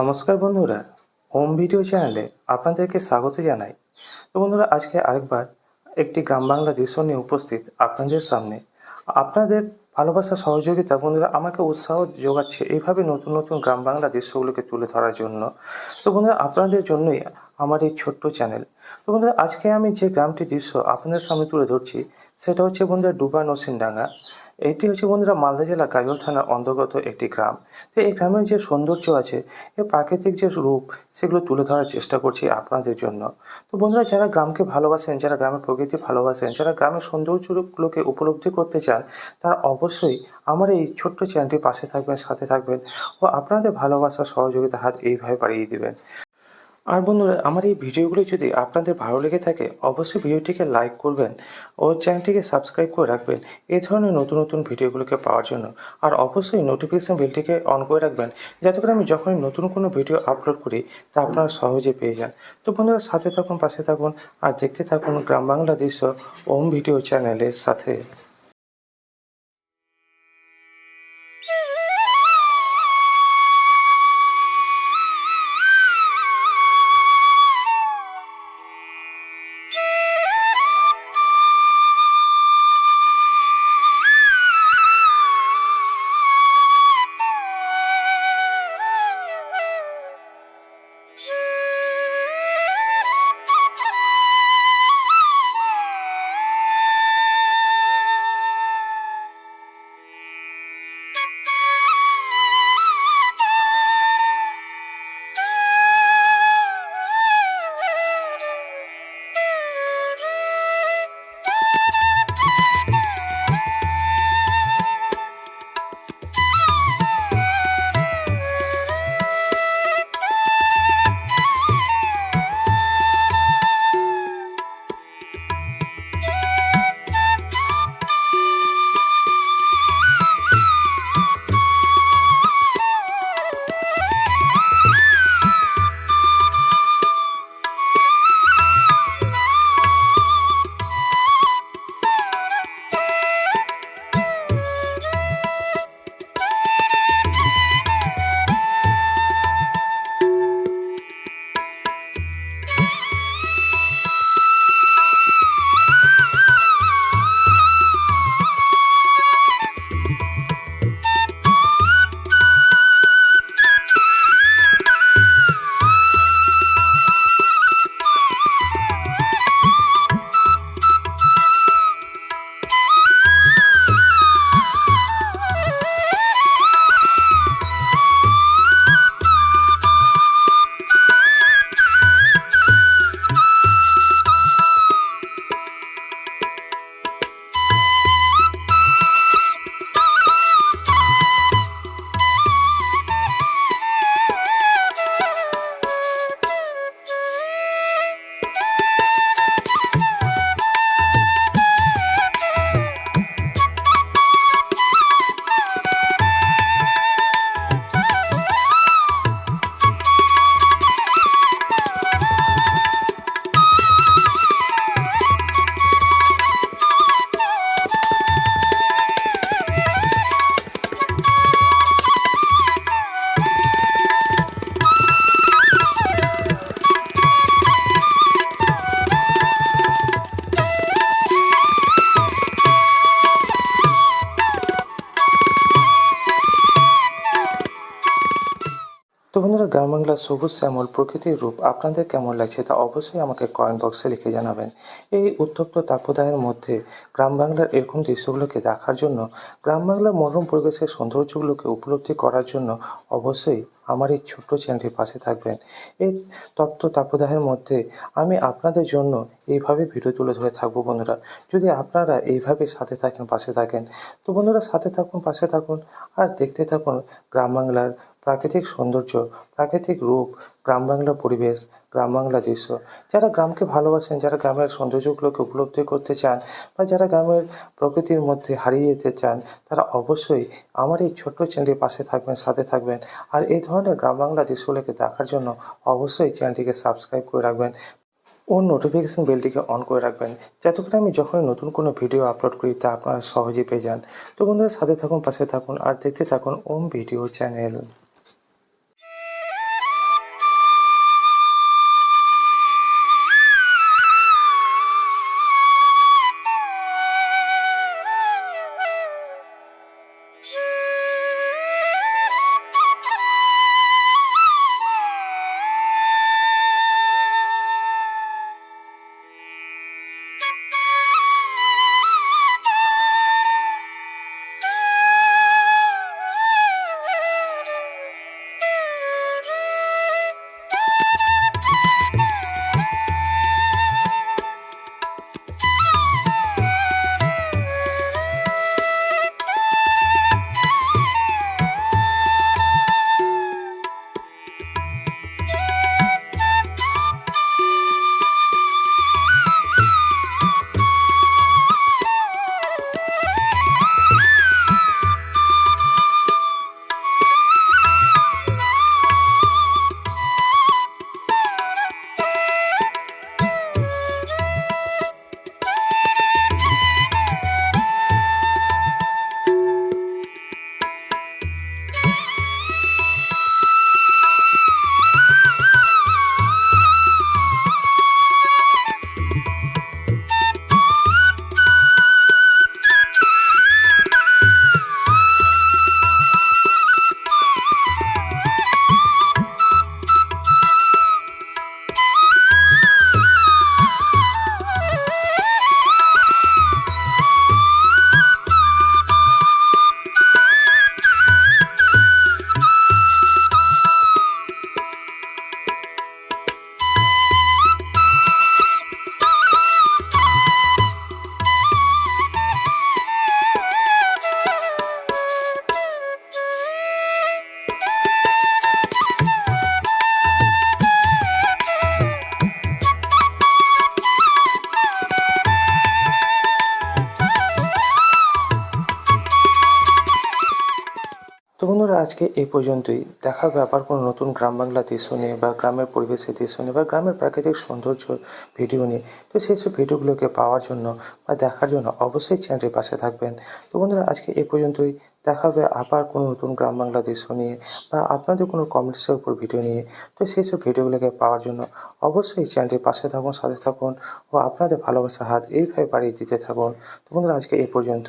নমস্কার বন্ধুরা home video চ্যানেলে আপনাদেরকে স্বাগত জানাই। তো বন্ধুরা, আজকে আরেকবার একটি গ্রাম বাংলা দৃশ্য নিয়ে উপস্থিত আপনাদের সামনে। আপনাদের ভালোবাসা সহযোগিতা, বন্ধুরা, আমাকে উৎসাহ যোগাচ্ছে এইভাবে নতুন নতুন গ্রাম বাংলা দৃশ্যগুলোকে তুলে ধরার জন্য। তো বন্ধুরা, আপনাদের জন্যই আমার এই ছোট্ট চ্যানেল। তো বন্ধুরা, আজকে আমি যে গ্রামটি দৃশ্য আপনাদের সামনে তুলে ধরছি, সেটা হচ্ছে বন্ধুরা ডুবা নসিনডাঙ্গা এটি হচ্ছে বন্ধুরা মালদা জেলা গাজল থানার অন্তর্গত একটি গ্রাম। তো এই গ্রামের যে সৌন্দর্য আছে এর প্রাকৃতিক যে রূপ, সেগুলো তুলে ধরার চেষ্টা করছি আপনাদের জন্য। তো বন্ধুরা, যারা গ্রামকে ভালোবাসেন, যারা গ্রামের প্রকৃতি ভালোবাসেন, যারা গ্রামের সৌন্দর্যগুলোকে উপলব্ধি করতে চান, তারা অবশ্যই আমার এই ছোট্ট চ্যানেলটির পাশে থাকবেন, সাথে থাকবেন ও আপনাদের ভালোবাসা সহযোগিতা হাত এইভাবে বাড়িয়ে দিবেন। আর বন্ধুরা, আমার এই ভিডিওগুলো যদি আপনাদের ভালো লেগে থাকে, অবশ্যই ভিডিওটিকে লাইক করবেন ও চ্যানেলটিকে সাবস্ক্রাইব করে রাখবেন। এই ধরনের নতুন নতুন ভিডিওগুলোকে পাওয়ার জন্য। আর অবশ্যই নোটিফিকেশান বেলটিকে অন করে রাখবেন, যাতে করে আমি যখনই নতুন কোনো ভিডিও আপলোড করি, তা আপনারা সহজে পেয়ে যান। তো বন্ধুরা, সাথে থাকুন, পাশে থাকুন, আর দেখতে থাকুন গ্রাম বাংলা দৃশ্য ওম ভিডিও চ্যানেলের সাথে। বাংলার সবুজ শ্যামল প্রকৃতির রূপ আপনাদের কেমন লাগছে তা অবশ্যই আমাকে কমেন্ট বক্সে লিখে জানাবেন। এই উত্তপ্ত তাপদায়ের মধ্যে গ্রাম বাংলার এরকম দৃশ্যগুলোকে দেখার জন্য গ্রাম বাংলার মনোরম পরিবেশের সৌন্দর্যগুলোকে উপলব্ধি করার জন্য অবশ্যই আমার এই ছোট্ট চ্যানেলটির পাশে থাকবেন। এই তপ্ত তাপদাহের মধ্যে আমি আপনাদের জন্য এইভাবে ভিডিও তুলে ধরে থাকব বন্ধুরা। যদি আপনারা এইভাবে সাথে থাকেন, পাশে থাকেন, তো বন্ধুরা সাথে থাকুন, পাশে থাকুন আর দেখতে থাকুন গ্রাম বাংলার প্রাকৃতিক সৌন্দর্য, প্রাকৃতিক রূপ, গ্রাম বাংলার পরিবেশ, গ্রাম বাংলা দৃশ্য। যারা গ্রামকে ভালোবাসেন, যারা গ্রামের সৌন্দর্যগুলোকে উপলব্ধি করতে চান বা যারা গ্রামের প্রকৃতির মধ্যে হারিয়ে যেতে চান, তারা অবশ্যই আমার এই ছোট্ট চ্যানেলের পাশে থাকবেন, সাথে থাকবেন। আর এই ধরনের গ্রাম বাংলা দৃশ্যগুলোকে দেখার জন্য অবশ্যই চ্যানেলটিকে সাবস্ক্রাইব করে রাখবেন ও নোটিফিকেশান বেলটিকে অন করে রাখবেন। যাতে করে আমি যখনই নতুন কোনো ভিডিও আপলোড করি, তা আপনারা সহজেই পেয়ে যান। তো বন্ধুরা, সাথে থাকুন, পাশে থাকুন, আর দেখতে থাকুন ওম ভিডিও চ্যানেল। বন্ধুরা, আজকে এই পর্যন্তই। দেখা হবে আবার কোনো নতুন গ্রাম বাংলা দৃশ্য নিয়ে বা গ্রামের পরিবেশের দৃশ্য নিয়ে বা গ্রামের প্রাকৃতিক সৌন্দর্য ভিডিও নিয়ে। তো সেই সব ভিডিওগুলোকে পাওয়ার জন্য বা দেখার জন্য অবশ্যই চ্যানেলের পাশে থাকবেন। তো বন্ধুরা, আজকে এই পর্যন্তই। দেখা হবে আবার কোনো নতুন গ্রাম বাংলা দৃশ্য নিয়ে বা আপনাদের কোনো কমেন্টসের উপর ভিডিও নিয়ে। তো সেই সব ভিডিওগুলোকে পাওয়ার জন্য অবশ্যই চ্যানেলটির পাশে থাকুন, সাথে থাকুন ও আপনাদের ভালোবাসা হাত এইভাবে বাড়িয়ে দিতে থাকুন। তো বন্ধুরা, আজকে এই পর্যন্ত